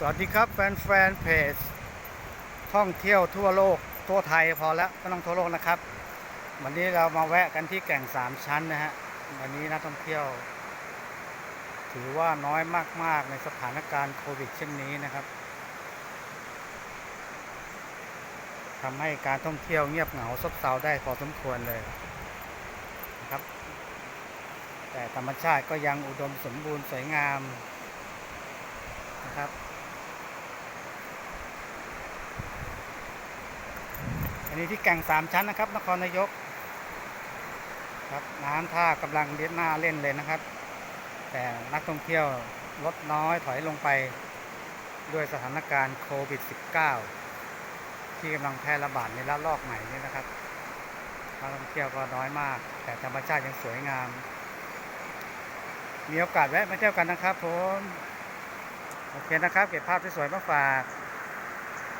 สวัสดีครับแฟนแฟนเพจท่องเที่ยวทั่วโลกทั่วไทยพอแล้วไม่ต้องทั่วโลกนะครับ วันนี้เรามาแวะกันที่แก่งสามชั้นนะฮะวันนี้นักท่องเที่ยว ถือว่าน้อยมาก ๆ ในสถานการณ์โควิดเช่นนี้นะครับทำให้การท่องเที่ยวเงียบเหงาซบเซาได้พอสมควรเลยนะครับ แต่ธรรมชาติก็ยังอุดมสมบูรณ์สวยงามนะครับ นี้ที่แก่งสามชั้นนะครับ นครนายก ครับน้ำท่ากำลังเลียนหน้าเล่นเลยนะครับ แต่นักท่องเที่ยวลดน้อยถอยลงไปด้วยสถานการณ์โควิด -19 ที่กำลังแพร่ระบาดในระลอกใหม่นี้นะครับนักท่องเที่ยวก็น้อยมาก แต่ธรรมชาติยังสวยงาม มีโอกาสแวะมาเที่ยวกันนะครับผม โอเคนะครับ เก็บภาพที่สวยมาฝาก